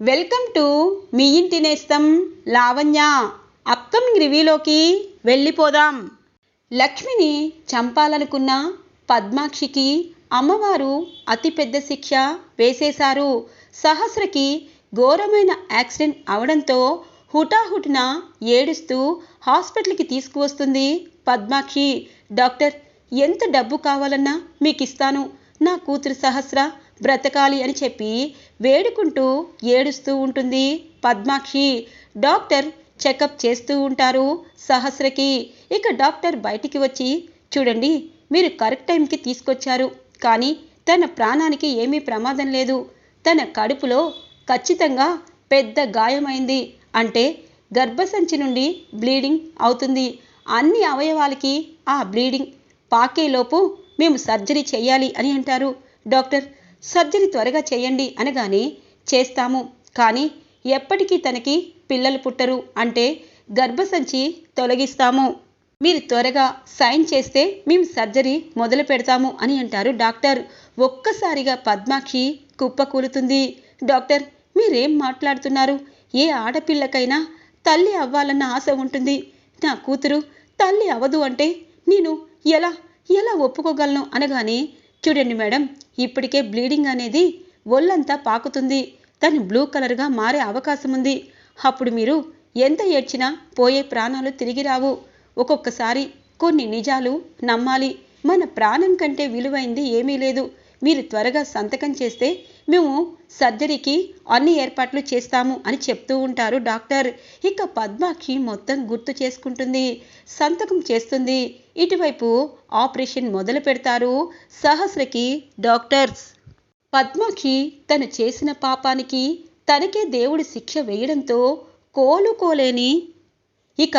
Welcome to me ఇంటి నేస్తం Lavanya. Upcoming రివ్యూలోకి వెళ్ళిపోదాం. లక్ష్మిని చంపాలనుకున్న పద్మాక్షికి అమ్మవారు అతిపెద్ద శిక్ష వేసేశారు. సహస్రకి ఘోరమైన యాక్సిడెంట్ అవడంతో హుటాహుటిన ఏడుస్తూ హాస్పిటల్కి తీసుకువస్తుంది పద్మాక్షి. డాక్టర్ ఎంత డబ్బు కావాలన్నా మీకు ఇస్తాను నా కూతురు సహస్ర బ్రతకాలి అని చెప్పి వేడుకుంటూ ఏడుస్తూ ఉంటుంది. పద్మాక్షి డాక్టర్ చెకప్ చేస్తూ ఉంటారు సహస్రకి. ఇక డాక్టర్ బయటికి వచ్చి చూడండి మీరు కరెక్ట్ టైంకి తీసుకొచ్చారు. కానీ తన ప్రాణానికి ఏమీ ప్రమాదం లేదు. తన కడుపులో ఖచ్చితంగా పెద్ద గాయమైంది. అంటే గర్భసంచి నుండి బ్లీడింగ్ అవుతుంది. అన్ని అవయవాలకి ఆ బ్లీడింగ్ పాకేలోపు మేము సర్జరీ చేయాలి అని అంటారు డాక్టర్. సర్జరీ త్వరగా చేయండి అనగానే చేస్తాము. కానీ ఎప్పటికీ తనకి పిల్లలు పుట్టరు అంటే గర్భసంచి తొలగిస్తాము. మీరు త్వరగా సైన్ చేస్తే మేము సర్జరీ మొదలు పెడతాము అని అంటారు డాక్టర్. ఒక్కసారిగా పద్మాక్షి కుప్పకూలుతుంది డాక్టర్ మీరేం మాట్లాడుతున్నారు? ఏ ఆడపిల్లకైనా తల్లి అవ్వాలన్న ఆశ ఉంటుంది. నా కూతురు తల్లి అవ్వదు అంటే నేను ఎలా ఎలా ఒప్పుకోగలను అనగానే చూడండి మేడం ఇప్పటికే బ్లీడింగ్ అనేది ఒళ్ళంతా పాకుతుంది. తను బ్లూ కలర్గా మారే అవకాశం ఉంది. అప్పుడు మీరు ఎంత ఏడ్చినా పోయే ప్రాణాలు తిరిగి రావు. ఒక్కొక్కసారి కొన్ని నిజాలు నమ్మాలి. మన ప్రాణం కంటే విలువైంది ఏమీ లేదు. మీరు త్వరగా సంతకం చేస్తే మేము సర్జరీకి అన్ని ఏర్పాట్లు చేస్తాము అని చెప్తూ ఉంటారు డాక్టర్. ఇక పద్మాక్షి మొత్తం గుర్తు చేసుకుంటుంది. సంతకం చేస్తుంది. ఇటువైపు ఆపరేషన్ మొదలు పెడతారు సహస్రకి డాక్టర్స్. పద్మాక్షి తను చేసిన పాపానికి తనకే దేవుడి శిక్ష వేయడంతో కోలుకోలేని ఇక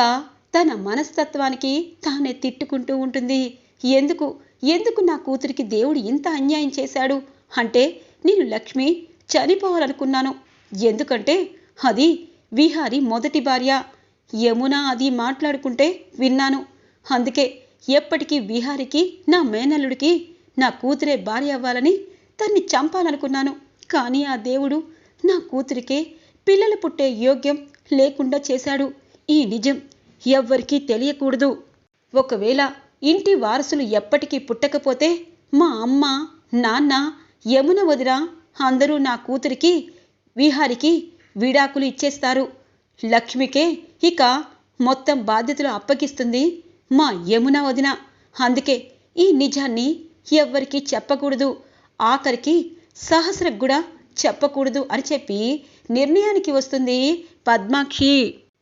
తన మనస్తత్వానికి తానే తిట్టుకుంటూ ఉంటుంది. ఎందుకు? ఎందుకు నా కూతురికి దేవుడు ఇంత అన్యాయం చేశాడు? అంటే నేను లక్ష్మి చనిపోవాలనుకున్నాను. ఎందుకంటే అది విహారి మొదటి భార్య. యమున అది మాట్లాడుకుంటే విన్నాను. అందుకే ఎప్పటికీ విహారికి నా మేనల్లుడికి నా కూతురే భార్య అవ్వాలని తన్ని చంపాలనుకున్నాను. కానీ ఆ దేవుడు నా కూతురికే పిల్లలు పుట్టే యోగ్యం లేకుండా చేశాడు. ఈ నిజం ఎవ్వరికీ తెలియకూడదు. ఒకవేళ ఇంటి వారసులు ఎప్పటికీ పుట్టకపోతే మా అమ్మ నాన్న యమున వదిన అందరూ నా కూతురికి విహారికి విడాకులు ఇచ్చేస్తారు. లక్ష్మికే ఇక మొత్తం బాధ్యతలు అప్పగిస్తుంది మా యమున వదిన. అందుకే ఈ నిజాన్ని ఎవ్వరికీ చెప్పకూడదు. ఆఖరికి సహస్రకు కూడా చెప్పకూడదు అని చెప్పి నిర్ణయానికి వస్తుంది పద్మాక్షి.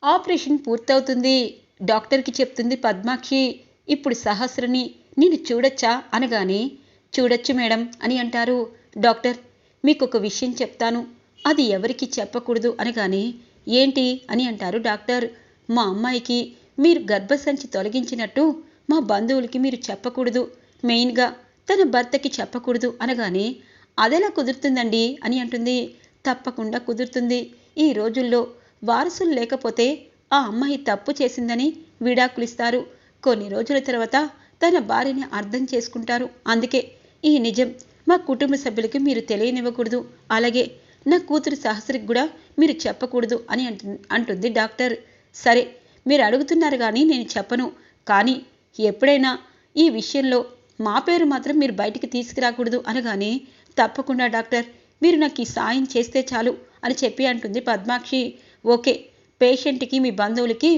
ఆపరేషన్ పూర్తవుతుంది. డాక్టర్కి చెప్తుంది పద్మాక్షి ఇప్పుడు సహస్రని నేను చూడొచ్చా? అనగానే చూడొచ్చు మేడం అని అంటారు. డాక్టర్ మీకు ఒక విషయం చెప్తాను. అది ఎవరికి చెప్పకూడదు అనగానే ఏంటి అని అంటారు డాక్టర్. మా అమ్మాయికి మీరు గర్భసంచి తొలగించినట్టు మా బంధువులకి మీరు చెప్పకూడదు. మెయిన్గా తన భర్తకి చెప్పకూడదు అనగానే అదెలా కుదురుతుందండి అని అంటుంది. తప్పకుండా కుదురుతుంది. ఈ రోజుల్లో వారసులు లేకపోతే ఆ అమ్మాయి తప్పు చేసిందని విడాకులిస్తారు. కొన్ని రోజుల తర్వాత తన భార్యని అర్థం చేసుకుంటారు. అందుకే ఈ నిజం మా కుటుంబ సభ్యులకి మీరు తెలియనివ్వకూడదు. అలాగే నా కూతురు సహస్రికి కూడా మీరు చెప్పకూడదు అని అంటు అంటుంది డాక్టర్. సరే మీరు అడుగుతున్నారు కానీ నేను చెప్పను. కానీ ఎప్పుడైనా ఈ విషయంలో మా పేరు మాత్రం మీరు బయటికి తీసుకురాకూడదు అనగానే తప్పకుండా డాక్టర్ మీరు నాకు ఈ సాయం చేస్తే చాలు అని చెప్పి అంటుంది పద్మాక్షి. ఓకే పేషెంట్కి మీ బంధువులకి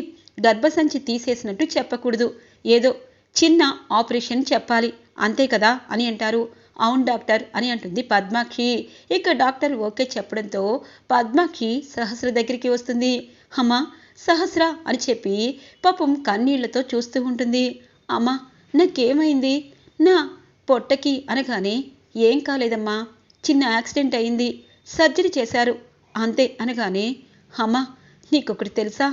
గర్భసంచి తీసేసినట్టు చెప్పకూడదు. ఏదో చిన్న ఆపరేషన్ చెప్పాలి. అంతే కదా అని అంటారు. అవును డాక్టర్ అని అంటుంది పద్మాక్షి ఇక డాక్టర్ ఓకే చెప్పడంతో పద్మాక్షి సహస్ర దగ్గరికి వస్తుంది. అమ్మా సహస్ర అని చెప్పి పాపం కన్నీళ్ళతో చూస్తూ ఉంటుంది. అమ్మా నాకేమైంది? నా పొట్టకి అనగానే ఏం కాలేదమ్మా? చిన్న యాక్సిడెంట్ అయింది. సర్జరీ చేశారు. అంతే అనగానే అమ్మా నీకొకటి తెలుసా?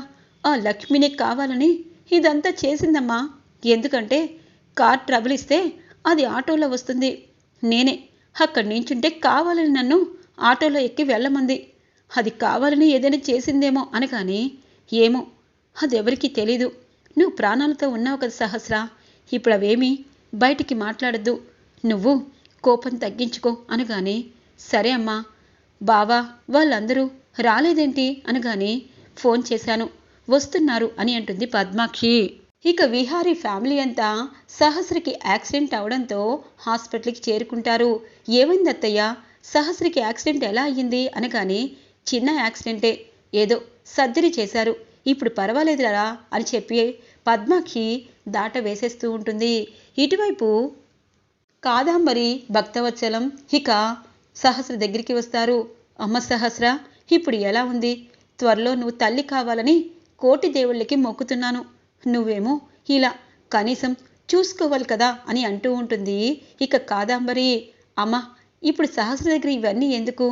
ఆ లక్ష్మినే కావాలని ఇదంతా చేసిందమ్మా. ఎందుకంటే కార్ ట్రబుల్ ఇస్తే అది ఆటోలో వస్తుంది. నేనే అక్కడి నుంచుంటే కావాలని నన్ను ఆటోలో ఎక్కి వెళ్ళమంది. అది కావాలని ఏదైనా చేసిందేమో అనగాని ఏమో అది ఎవరికీ తెలీదు. నువ్వు ప్రాణాలతో ఉన్నావు కదా సహస్రా ఇప్పుడు అవేమీ బయటికి మాట్లాడద్దు. నువ్వు కోపం తగ్గించుకో అనగానే సరే అమ్మా బావా వాళ్ళందరూ రాలేదేంటి అనగానే ఫోన్ చేశాను. వస్తున్నారు అని అంటుంది పద్మాక్షి. ఇక విహారీ ఫ్యామిలీ అంతా సహస్రకి యాక్సిడెంట్ అవడంతో హాస్పిటల్కి చేరుకుంటారు. ఏమైంది అత్తయ్య? సహస్రకి యాక్సిడెంట్ ఎలా అయ్యింది అనగానే చిన్న యాక్సిడెంటే. ఏదో సర్జరీ చేశారు. ఇప్పుడు పర్వాలేదురా అని చెప్పి పద్మాక్షి దాట వేసేస్తూ ఉంటుంది. ఇటువైపు కాదాంబరి భక్తవత్సలం ఇక సహస్ర దగ్గరికి వస్తారు. అమ్మ సహస్ర ఇప్పుడు ఎలా ఉంది? త్వరలో నువ్వు తల్లి కావాలని కోటి దేవుళ్ళకి మొక్కుతున్నాను. నువ్వేమో ఇలా కనీసం చూసుకోవాలి కదా అని అంటూ ఉంటుంది. ఇక కాదాంబరి అమ్మ ఇప్పుడు సహస్ర దగ్గర ఇవన్నీ ఎందుకు?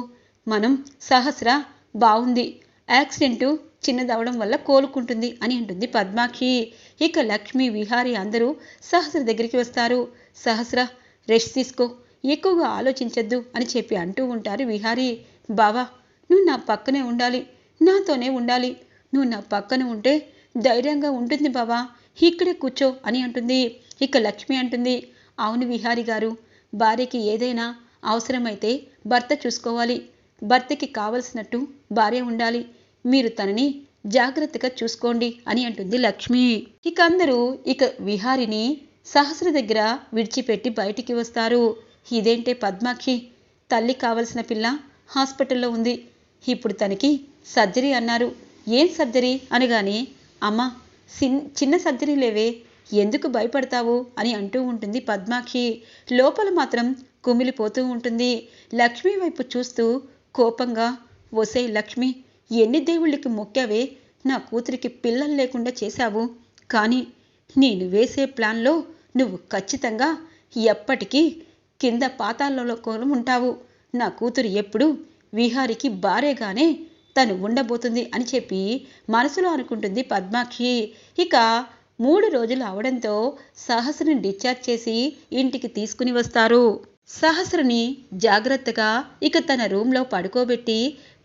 మనం సహస్ర బాగుంది యాక్సిడెంటు చిన్నదవడం వల్ల కోలుకుంటుంది అని అంటుంది పద్మాక్షి. ఇక లక్ష్మి విహారి అందరూ సహస్ర దగ్గరికి వస్తారు. సహస్ర రెస్ట్ తీసుకో ఎక్కువగా ఆలోచించద్దు అని చెప్పి అంటూ ఉంటారు విహారీ. బావా నువ్వు నా పక్కనే ఉండాలి నాతోనే ఉండాలి. నువ్వు నా పక్కన ఉంటే ధైర్యంగా ఉంటుంది బావా. ఇక్కడే కూర్చో అని అంటుంది. ఇక లక్ష్మి అంటుంది. అవును విహారి గారు భార్యకి ఏదైనా అవసరమైతే భర్త చూసుకోవాలి. భర్తకి కావలసినట్టు భార్య ఉండాలి. మీరు తనని జాగ్రత్తగా చూసుకోండి అని అంటుంది లక్ష్మి. ఇక అందరూ ఇక విహారిని సహస్ర దగ్గర విడిచిపెట్టి బయటికి వస్తారు. ఇదేంటే పద్మాక్షి? తల్లి కావలసిన పిల్ల హాస్పిటల్లో ఉంది. ఇప్పుడు తనకి సర్జరీ అన్నారు. ఏం సర్జరీ? అనగానే అమ్మ సిన్ చిన్న సర్జరీ లేవే ఎందుకు భయపడతావు? అని అంటూ ఉంటుంది పద్మాక్షి. లోపల మాత్రం కుమిలిపోతూ ఉంటుంది. లక్ష్మి వైపు చూస్తూ కోపంగా ఒసే లక్ష్మి ఎన్ని దేవుళ్ళకి మొక్కావే? నా కూతురికి పిల్లలు లేకుండా చేశావు. కానీ నేను వేసే ప్లాన్లో నువ్వు ఖచ్చితంగా ఎప్పటికీ కింద పాతాలలో కూడా ఉంటావు నా కూతురు ఎప్పుడు విహారికి భార్యగానే తను ఉండబోతుంది అని చెప్పి మనసులో అనుకుంటుంది పద్మాక్షి. ఇక మూడు రోజులు అవడంతో సహస్రని డిశ్చార్జ్ చేసి ఇంటికి తీసుకుని వస్తారు. సహస్రని జాగ్రత్తగా ఇక తన రూమ్లో పడుకోబెట్టి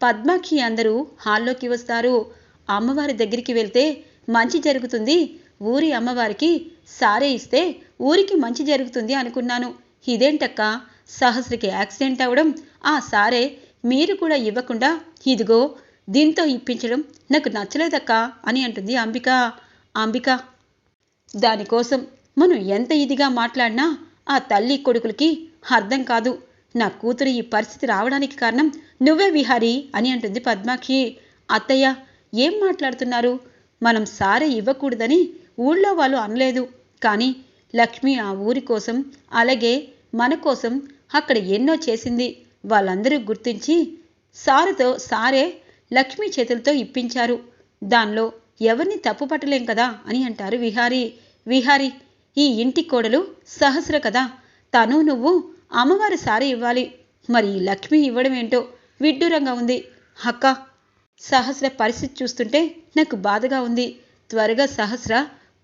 పద్మాక్షి అందరూ హాల్లోకి వస్తారు. అమ్మవారి దగ్గరికి వెళ్తే మంచి జరుగుతుంది. ఊరి అమ్మవారికి సారే ఇస్తే ఊరికి మంచి జరుగుతుంది అనుకున్నాను. ఇదేంటక్క? సహస్రకి యాక్సిడెంట్ అవడం ఆ సారే మీరు కూడా ఇవ్వకుండా ఇదిగో దీంతో ఇప్పించడం నాకు నచ్చలేదక్క అని అంటుంది అంబిక. అంబిక దానికోసం మనం ఎంత ఇదిగా మాట్లాడినా ఆ తల్లి కొడుకులకి అర్థం కాదు. నా కూతురు ఈ పరిస్థితి రావడానికి కారణం నువ్వే విహారీ అని అంటుంది పద్మాక్షి. అత్తయ్య ఏం మాట్లాడుతున్నారు? మనం సారే ఇవ్వకూడదని ఊళ్ళో వాళ్ళు అనలేదు. కానీ లక్ష్మి ఆ ఊరి కోసం అలాగే మన కోసం అక్కడ ఎన్నో చేసింది. వాళ్ళందరూ గుర్తించి సారుతో సారే లక్ష్మి చేతులతో ఇప్పించారు. దానిలో ఎవరిని తప్పు పట్టలేం కదా అని అంటారు విహారీ. విహారీ ఈ ఇంటి కోడలు సహస్ర కదా. తను నువ్వు అమ్మవారి సారి ఇవ్వాలి. మరి లక్ష్మి ఇవ్వడం ఏంటో విడ్డూరంగా ఉంది. అక్క సహస్ర పరిస్థితి చూస్తుంటే నాకు బాధగా ఉంది. త్వరగా సహస్ర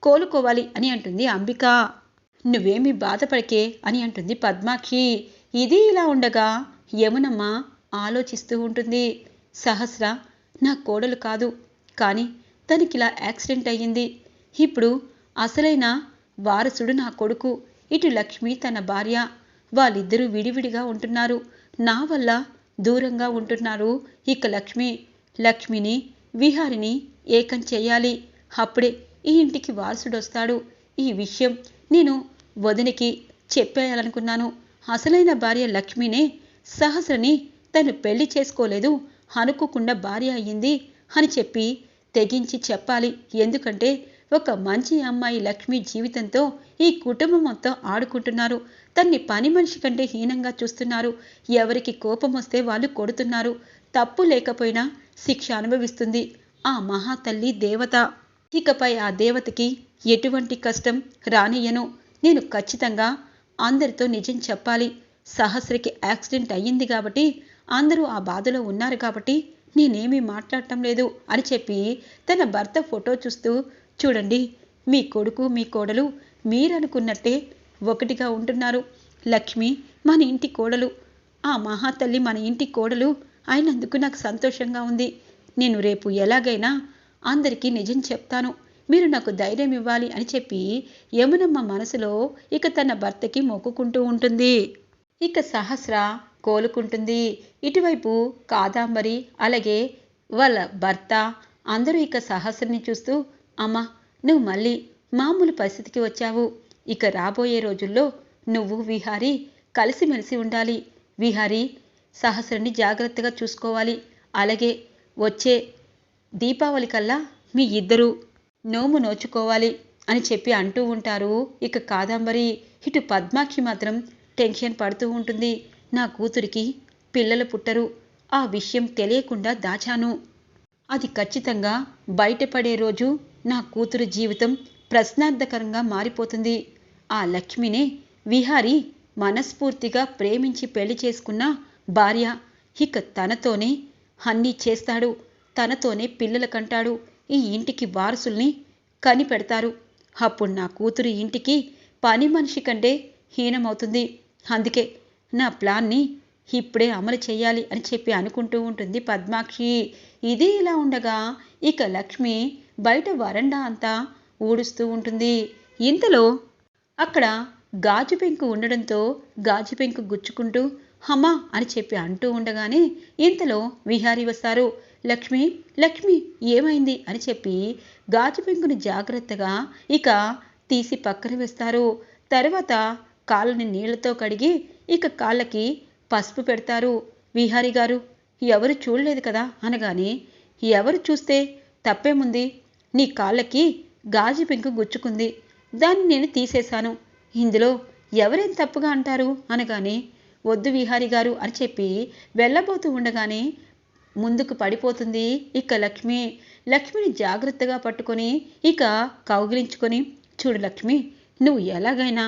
కోలుకోవాలి అని అంటుంది అంబిక. నువ్వేమీ బాధపడకే అని అంటుంది పద్మాక్షి ఇది ఇలా ఉండగా యమునమ్మ ఆలోచిస్తూ ఉంటుంది. సహస్ర నా కోడలు కాదు. కానీ తనకిలా యాక్సిడెంట్ అయ్యింది. ఇప్పుడు అసలైన వారసుడు నా కొడుకు. ఇటు లక్ష్మి తన భార్య. వాళ్ళిద్దరూ విడివిడిగా ఉంటున్నారు. నా వల్ల దూరంగా ఉంటున్నారు ఇక లక్ష్మి. లక్ష్మిని విహారిని ఏకం చేయాలి. అప్పుడే ఈ ఇంటికి వారసుడొస్తాడు. ఈ విషయం నేను వదినికి చెప్పేయాలనుకున్నాను. అసలైన భార్య లక్ష్మినే సహస్రని తను పెళ్ళి చేసుకోలేదు. అనుకోకుండా భార్య అయ్యింది అని చెప్పి తెగించి చెప్పాలి. ఎందుకంటే ఒక మంచి అమ్మాయి లక్ష్మి జీవితంతో ఈ కుటుంబం మొత్తం ఆడుకుంటున్నారు. తన్ని పని మనిషి కంటే హీనంగా చూస్తున్నారు. ఎవరికి కోపం వస్తే వాళ్ళు కొడుతున్నారు. తప్పు లేకపోయినా శిక్ష అనుభవిస్తుంది. ఆ మహాతల్లి దేవత. ఇకపై ఆ దేవతకి ఎటువంటి కష్టం రానియను నేను ఖచ్చితంగా అందరితో నిజం చెప్పాలి. సహస్రకి యాక్సిడెంట్ అయ్యింది కాబట్టి అందరూ ఆ బాధలో ఉన్నారు కాబట్టి నేనేమీ మాట్లాడటం లేదు అని చెప్పి తన భర్త ఫోటో చూస్తూ చూడండి మీ కొడుకు మీ కోడలు మీరనుకున్నట్టే ఒకటిగా ఉంటున్నారు. లక్ష్మి మన ఇంటి కోడలు. ఆ మహాతల్లి మన ఇంటి కోడలు అయినందుకు నాకు సంతోషంగా ఉంది. నేను రేపు ఎలాగైనా అందరికీ నిజం చెప్తాను. మీరు నాకు ధైర్యం ఇవ్వాలి అని చెప్పి యమునమ్మ మనసులో ఇక తన భర్తకి మొక్కుకుంటూ ఉంటుంది. ఇక సహస్ర కోలుకుంటుంది. ఇటువైపు కాదాంబరి అలాగే వాళ్ళ భర్త అందరూ ఇక సహస్రని చూస్తూ అమ్మా నువ్వు మళ్ళీ మామూలు పరిస్థితికి వచ్చావు. ఇక రాబోయే రోజుల్లో నువ్వు విహారీ కలిసిమెలిసి ఉండాలి. విహారీ సహస్రని జాగ్రత్తగా చూసుకోవాలి. అలాగే వచ్చే దీపావళి కల్లా మీ ఇద్దరూ నోము నోచుకోవాలి అని చెప్పి అంటూ ఉంటారు ఇక కాదంబరి. ఇటు పద్మాక్షి మాత్రం టెన్షన్ పడుతూ ఉంటుంది. నా కూతురికి పిల్లలు పుట్టరు. ఆ విషయం తెలియకుండా దాచాను. అది ఖచ్చితంగా బయటపడే రోజు నా కూతురు జీవితం ప్రశ్నార్థకరంగా మారిపోతుంది. ఆ లక్ష్మినే విహారి మనస్ఫూర్తిగా ప్రేమించి పెళ్ళి చేసుకున్న భార్య ఇక తనతోనే అన్నీ చేస్తాడు. తనతోనే పిల్లల కంటాడు. ఈ ఇంటికి వారసుల్ని కనిపెడతారు. అప్పుడు నా కూతురు ఇంటికి పని మనిషి కంటే హీనమవుతుంది. అందుకే నా ప్లాన్ని ఇప్పుడే అమలు చేయాలి అని చెప్పి అనుకుంటూ ఉంటుంది పద్మాక్షి. ఇది ఇలా ఉండగా ఇక లక్ష్మి బయట వరండా అంతా ఊడుస్తూ ఉంటుంది. ఇంతలో అక్కడ గాజు పెంకు ఉండడంతో గాజు పెంకు గుచ్చుకుంటూ హమా అని చెప్పి అంటూ ఉండగానే ఇంతలో విహారీ వస్తారు. లక్ష్మి లక్ష్మి ఏమైంది అని చెప్పి గాజు పెంకుని జాగ్రత్తగా ఇక తీసి పక్కన వేస్తారు. తర్వాత కాళ్ళని నీళ్ళతో కడిగి ఇక కాళ్ళకి పసుపు పెడతారు. విహారీ గారు ఎవరు చూడలేదు కదా? అనగానే ఎవరు చూస్తే తప్పేముంది? నీ కాళ్ళకి గాజు పెంకు గుచ్చుకుంది. దాన్ని నేను తీసేశాను. ఇందులో ఎవరేం తప్పుగా అంటారు? అనగానే వద్దు విహారి గారు అని చెప్పి వెళ్ళబోతూ ఉండగానే ముందుకు పడిపోతుంది ఇక లక్ష్మి. లక్ష్మిని జాగ్రత్తగా పట్టుకొని ఇక కౌగిలించుకొని చూడు లక్ష్మి నువ్వు ఎలాగైనా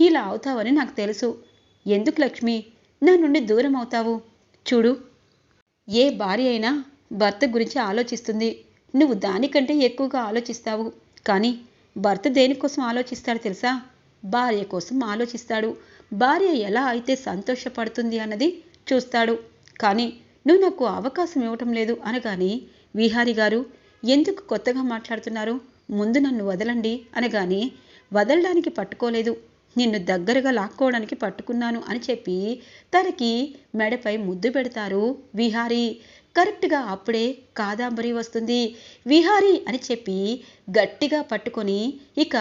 ఇలా అవుతావని నాకు తెలుసు. ఎందుకు లక్ష్మి? నా నుండి దూరం అవుతావు. చూడు. ఏ భార్య అయినా భర్త గురించి ఆలోచిస్తుంది. నువ్వు దానికంటే ఎక్కువగా ఆలోచిస్తావు. కానీ భర్త దేనికోసం ఆలోచిస్తాడు తెలుసా? భార్య కోసం ఆలోచిస్తాడు. భార్య ఎలా అయితే సంతోషపడుతుంది అన్నది చూస్తాడు. కానీ నువ్వు నాకు అవకాశం ఇవ్వటం లేదు అనగాని విహారి గారు ఎందుకు కొత్తగా మాట్లాడుతున్నారు? ముందు నన్ను వదలండి. అనగాని వదలడానికి పట్టుకోలేదు. నిన్ను దగ్గరగా లాక్కోవడానికి పట్టుకున్నాను అని చెప్పి తనకి మెడపై ముద్దు పెడతారు విహారీ. కరెక్ట్గా అప్పుడే కాదాంబరి వస్తుంది. విహారీ అని చెప్పి గట్టిగా పట్టుకొని ఇక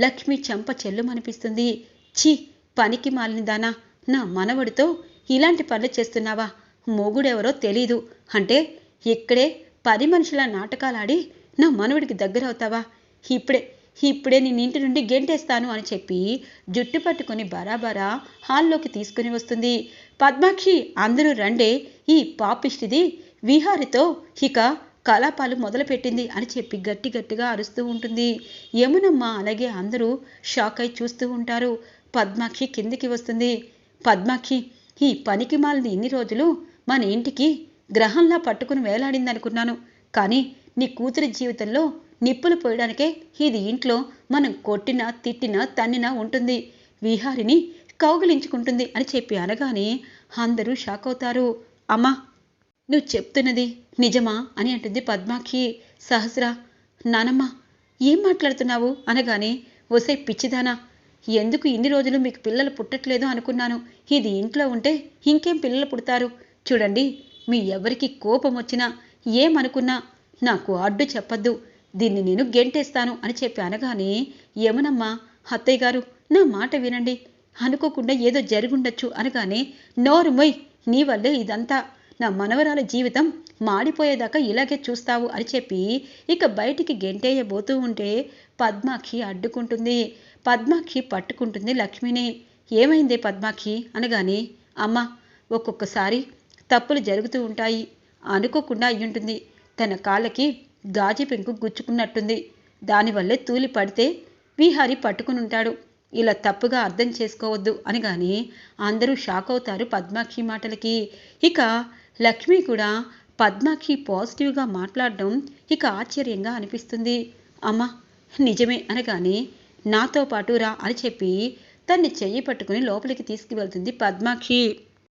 లక్ష్మి చెంప చెల్లుమనిపిస్తుంది. ఛీ పనికి మాలినదానా నా మనవడితో ఇలాంటి పనులు చేస్తున్నావా? మొగుడెవరో తెలీదు. అంటే ఇక్కడే పది మనుషుల నాటకాలాడి నా మనవడికి దగ్గర అవుతావా ఇప్పుడే ఇప్పుడే నేను ఇంటి నుండి గెంటేస్తాను అని చెప్పి జుట్టు పట్టుకొని బరాబరా హాల్లోకి తీసుకుని వస్తుంది. పద్మాక్షి అందరూ రండే ఈ పాపిష్టిది విహారితో ఇక కలాపాలు మొదలుపెట్టింది అని చెప్పి గట్టి గట్టిగా అరుస్తూ ఉంటుంది. యమునమ్మ అలాగే అందరూ షాక్ అయి చూస్తూ ఉంటారు. పద్మాక్షి కిందికి వస్తుంది. పద్మాక్షి ఈ పనికి మాలిన ఇన్ని రోజులు మన ఇంటికి గ్రహంలా పట్టుకుని వేలాడిందనుకున్నాను. కానీ నీ కూతురి జీవితంలో నిప్పులు పోయడానికే ఇది ఇంట్లో మనం కొట్టినా తిట్టినా తన్నినా ఉంటుంది. విహారిని కౌగిలించుకుంటుంది అని చెప్పి అనగానే అందరూ షాక్ అవుతారు. అమ్మా నువ్వు చెప్తున్నది నిజమా అని అంటుంది పద్మాక్షి సహస్ర నానమ్మ ఏం మాట్లాడుతున్నావు? అనగానే ఒసే పిచ్చిదానా ఎందుకు ఇన్ని రోజులు మీకు పిల్లలు పుట్టట్లేదు అనుకున్నాను? ఇది ఇంట్లో ఉంటే ఇంకేం పిల్లలు పుడతారు? చూడండి మీ ఎవరికి కోపం వచ్చినా ఏమనుకున్నా నాకు అడ్డు చెప్పద్దు. దీన్ని నేను గెంటేస్తాను అని చెప్పి అనగానే ఏమనమ్మా అత్తయ్య గారు నా మాట వినండి. అనుకోకుండా ఏదో జరుగుండొచ్చు అనగానే నోరు మొయ్ నీ వల్లే ఇదంతా. నా మనవరాల జీవితం మాడిపోయేదాకా ఇలాగే చూస్తావు అని చెప్పి ఇక బయటికి గెంటేయబోతూ ఉంటే పద్మాక్షి అడ్డుకుంటుంది. పద్మాక్షి పట్టుకుంటుంది లక్ష్మిని. ఏమైంది పద్మాక్షి అనగానే అమ్మ ఒక్కొక్కసారి తప్పులు జరుగుతూ ఉంటాయి. అనుకోకుండా అయ్యుంటుంది. తన కాళ్ళకి గాజు పెంకు గుచ్చుకున్నట్టుంది. దానివల్లే తూలి పడితే విహారి పట్టుకుని ఉంటాడు ఇలా తప్పుగా అర్థం చేసుకోవద్దు అనగానే అందరూ షాక్ అవుతారు పద్మాక్షి మాటలకి. ఇక లక్ష్మి కూడా పద్మాక్షి పాజిటివ్గా మాట్లాడడం ఇక ఆశ్చర్యంగా అనిపిస్తుంది. అమ్మ నిజమే అనగానే నాతో పాటు రా అని చెప్పి తన్ని చెయ్యి పట్టుకుని లోపలికి తీసుకువెళ్తుంది పద్మాక్షి.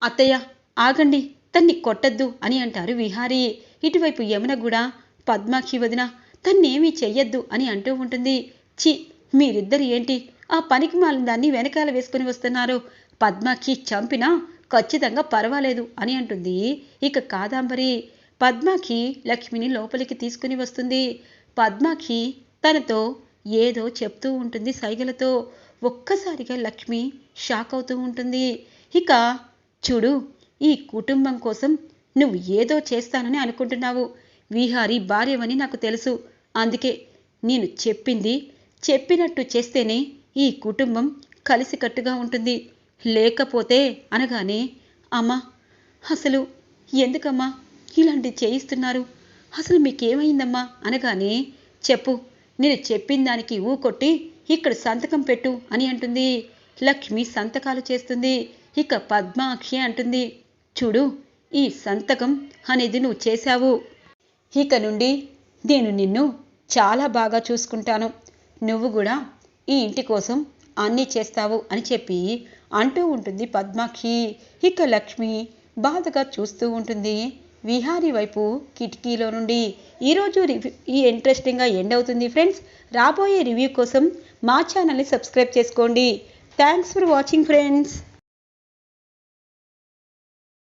అత్తయ్య ఆగండి తన్ని కొట్టద్దు అని అంటారు విహారీ. ఇటువైపు యమున కూడా పద్మాక్షి వదిన తన్నేమీ చెయ్యొద్దు అని అంటూ ఉంటుంది. చి మీరిద్దరు ఏంటి? ఆ పనికి మాలిన దాన్ని వెనకాల వేసుకుని వస్తున్నారు. పద్మాక్షి చంపినా ఖచ్చితంగా పర్వాలేదు అని అంటుంది. ఇక కాదాంబరి పద్మాకి లక్ష్మిని లోపలికి తీసుకుని వస్తుంది. పద్మాకి తనతో ఏదో చెప్తూ ఉంటుంది సైగలతో. ఒక్కసారిగా లక్ష్మి షాక్ అవుతూ ఉంటుంది. ఇక చూడు ఈ కుటుంబం కోసం నువ్వు ఏదో చేస్తానని అనుకుంటున్నావు. విహారీ భార్యవని నాకు తెలుసు. అందుకే నేను చెప్పింది చెప్పినట్టు చేస్తేనే ఈ కుటుంబం కలిసికట్టుగా ఉంటుంది. లేకపోతే అనగానే అమ్మా అసలు ఎందుకమ్మా ఇలాంటి చేయిస్తున్నారు? అసలు మీకేమైందమ్మా? అనగానే చెప్పు నేను చెప్పిన దానికి ఊకొట్టి ఇక్కడ సంతకం పెట్టు అని అంటుంది. లక్ష్మి సంతకాలు చేస్తుంది. ఇక పద్మాక్షి అంటుంది. చూడు ఈ సంతకం అనేది నువ్వు చేశావు. ఇక నుండి నేను నిన్ను చాలా బాగా చూసుకుంటాను. నువ్వు కూడా ఈ ఇంటి కోసం అన్నీ చేస్తావు అని చెప్పి అంటూ ఉంటుంది పద్మాక్షి ఇక లక్ష్మి బాధగా చూస్తూ ఉంటుంది. విహారీ వైపు కిటికీలో నుండి ఈరోజు రివ్యూ ఈ ఇంట్రెస్టింగ్గా ఎండ్ అవుతుంది ఫ్రెండ్స్ రాబోయే రివ్యూ కోసం మా ఛానల్ని సబ్స్క్రైబ్ చేసుకోండి. Thanks for watching friends